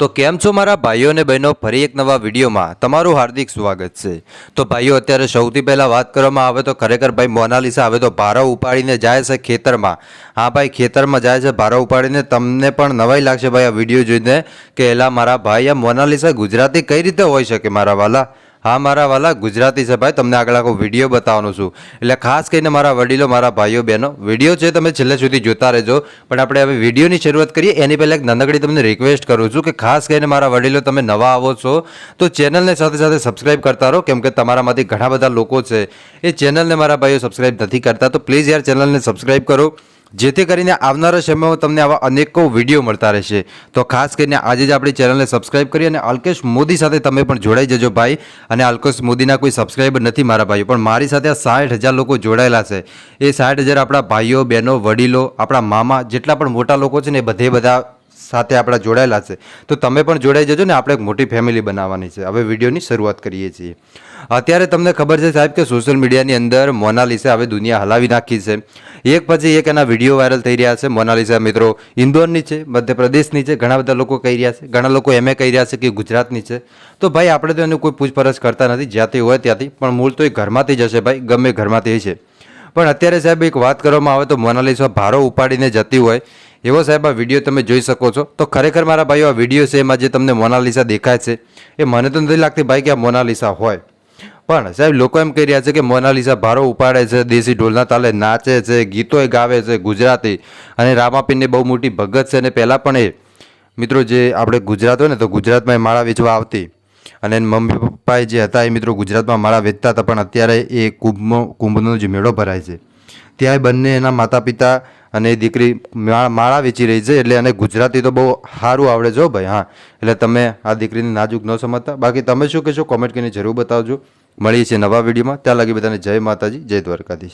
તો કેમ છો મારા ભાઈઓ અને બહેનો? ફરી એક નવા વિડીયોમાં તમારું હાર્દિક સ્વાગત છે. તો ભાઈઓ, અત્યારે સૌથી પહેલાં વાત કરવામાં આવે તો ખરેખર ભાઈ મોનાલિસા હવે તો ભારો ઉપાડીને જાય છે ખેતરમાં. હા ભાઈ, ખેતરમાં જાય છે ભારો ઉપાડીને. તમને પણ નવાઈ લાગશે ભાઈ આ વીડિયો જોઈને કે એલા મારા ભાઈ આ મોનાલિસા ગુજરાતી કઈ રીતે હોઈ શકે મારા વાલા? હા, મારા વાલા, ગુજરાતી છે ભાઈ તમને આગળ આખો વીડિયો બતાવવાનો છું. એટલે ખાસ કરીને મારા વડીલો, મારા ભાઈઓ, બહેનો, વીડિયો છે તમે છેલ્લે સુધી જોતા રહેજો. પણ આપણે હવે વિડીયોની શરૂઆત કરીએ. એની પહેલાં એક નાનકડી તમને રિક્વેસ્ટ કરું છું કે ખાસ કરીને મારા વડીલો, તમે નવા આવો છો, તો ચેનલને સાથે સાથે સબસ્ક્રાઇબ કરતા રહો. કેમ કે તમારામાંથી ઘણા બધા લોકો છે એ ચેનલને મારા ભાઈઓ સબસ્ક્રાઇબ નથી કરતા. તો પ્લીઝ યાર ચેનલને સબસ્ક્રાઇબ કરો. જેથી કરીને આવનારા સમયમાં તમને આવા અનેકો વીડિયો મળતા રહેશે. તો ખાસ કરીને આજે જ આપણી ચેનલને સબસ્ક્રાઇબ કરી અને અલ્કેશ મોદી સાથે તમે પણ જોડાઈ જજો ભાઈ. અને અલ્કેશ મોદીના કોઈ સબસ્ક્રાઇબર નથી મારા ભાઈઓ, પણ મારી સાથે આ સાઠ હજાર લોકો જોડાયેલા છે. એ સાઠ હજાર આપણા ભાઈઓ, બહેનો, વડીલો, આપણા મામા જેટલા પણ મોટા લોકો છે ને એ બધે બધા સાથે આપણા જોડાયેલા છે. તો તમે પણ જોડાઈ જજો ને આપણે એક મોટી ફેમિલી બનાવવાની છે. હવે વિડીયોની શરૂઆત કરીએ છીએ. અત્યારે તમને ખબર છે સાહેબ કે સોશિયલ મીડિયાની અંદર મોનાલિસા હવે દુનિયા હલાવી નાખી છે. એક પછી એક એના વીડિયો વાયરલ થઈ રહ્યા છે. મોનાલિસા મિત્રો ઇન્દોરની છે, મધ્યપ્રદેશની છે, ઘણા બધા લોકો કહી રહ્યા છે. ઘણા લોકો એમ કહી રહ્યા છે કે ગુજરાતની છે. તો ભાઈ, આપણે તો એનું કોઈ પૂછપરછ કરતા નથી. જ્યાંથી હોય ત્યાંથી. પણ મૂળ તો એ ઘરમાંથી જ હશે ભાઈ. ગમે ઘરમાંથી છે પણ અત્યારે સાહેબ એક વાત કરવામાં આવે તો મોનાલિસા ભારો ઉપાડીને જતી હોય. એવો સાહેબ, આ વીડિયો તમે જોઈ શકો છો. તો ખરેખર મારા ભાઈઓ, આ વીડિયો છે એમાં જે તમને મોનાલિસા દેખાય છે, એ મને તો નથી લાગતી ભાઈ કે આ મોનાલિસા હોય. પણ સાહેબ, લોકો એમ કહી રહ્યા છે કે મોનાલિસા ભારો ઉપાડે છે, દેશી ઢોલના તાલે નાચે છે ગીતોય ગાવે છે ગુજરાતી. અને રામાપીરની બહુ મોટી ભગત છે અને પહેલાં પણ એ, મિત્રો જે આપણે ગુજરાત હોય ને, તો ગુજરાતમાં એ માળા વેચવા આવતી. અને મમ્મી પપ્પાએ જે હતા એ મિત્રો ગુજરાતમાં માળા વેચતા હતા, પણ અત્યારે એ કુંભ કુંભનો જે મેળો ભરાય છે. ત્યાં બંને એના માતા પિતા અને એ દીકરી માળા વેચી રહી છે, એટલે અને ગુજરાતી તો બહુ સારું આવડે જો ભાઈ, હા. એટલે તમે આ દીકરીને નાજુક ન સમજતા. બાકી તમે શું કહેશો કોમેન્ટ કરીને જરૂર બતાવજો. મળીએ છીએ નવા વિડીયોમાં. ત્યાં લગી બધાને જય માતાજી, જય દ્વારકાધીશ.